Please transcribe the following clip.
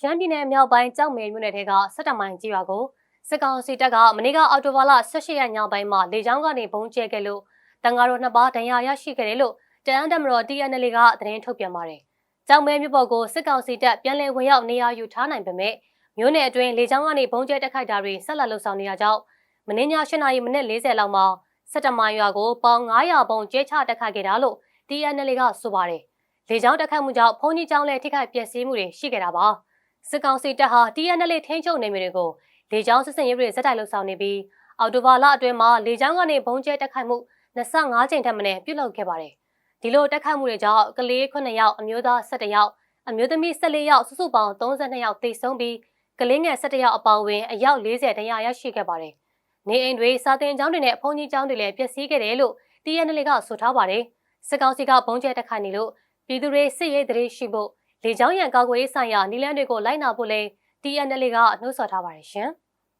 ရှမ်းပြည်နယ်မြောက်ပိုင်းကြောက်မဲမြို့နယ်ထဲကစက်တမိုင်ကြီးရွာကိုစစ်ကောင်စီတပ်ကမနေ့ကအော်တိုဘာလ18ရက်ညပိုင်းမှာလေကြောင်းကနေပုံကျဲခဲ့လို့တန်ဃာတော်နှစ်ပါးဒဏ်ရာရရှိခဲ့တယ်လို့တအန်းတမတော် TNL ကသတင်းထုတ်ပြန်ပါတယ်။ကြောက်မဲမြို့ပေါ်ကိုစစ်ကောင်စီတပ်ပြန်လည်ဝင်ရောက်နေရာယူထားနိုင်ပေမဲ့မြို့နယ်အတွင်းလေကြောင်းကနေပုံကျဲတက်ခိုက်တာတွေဆက်လက်လှုပ်ဆောင်နေရကြောင်းမင်းည8နာရီမိနစ်40လောက်မှာစက်တမိုင်ရွာကိုပေါင်900ပုံကျဲချတက်ခိုက်ခဲ့တာလို့ TNL ကဆိုပါတယ်။လေကြောင်းတက်ခိုက်မှုကြောင့်ဖုန်ကြီးကျောင်းလည်းထိခိုက်ပျက်စီးမှုတွေရှိခဲ့တာပါ။ စစ်ကောင်စီတပ်ဟာ TNL ထိန်းချုပ်နေမြေတွေကိုလေကြောင်းစစ်စင်ရေးတွေဇက်တိုက်လှုပ်ဆောင်နေပြီးအော်တိုဘာလအတွင်းမှာလေကြောင်းကနေဘုံကျဲတက်ခိုက်မှု25ကြိမ်ထက်မနည်းပြုလုပ်ခဲ့ပါတယ်။ဒီလိုတက်ခိုက်မှုတွေကြောင့်ကလေး9ယောက်အမျိုးသား17ယောက်အမျိုးသမီး14ယောက်စုစုပေါင်း32ယောက်သေဆုံးပြီးကလေးငယ်17ယောက်အပေါင်းဝင်အယောက်40ဒဏ်ရာရရှိခဲ့ပါတယ်။နေအိမ်တွေစာသင်ကျောင်းတွေနဲ့အဖုန်ကြီးကျောင်းတွေလည်းပျက်စီးခဲ့တယ်လို့ TNL ကဆိုထားပါတယ်။စစ်ကောင်စီကဘုံကျဲတက်ခိုက်နေလို့ပြည်သူတွေစစ်ရေးတရေရှိဖို့ လေကြောင်းရန်ကာကွယ်ရေးဆိုင်ရာနည်းလမ်းတွေကိုလိုက်နာဖို့လဲ TNL ကနှိုးဆော်ထားပါတယ်ရှင်။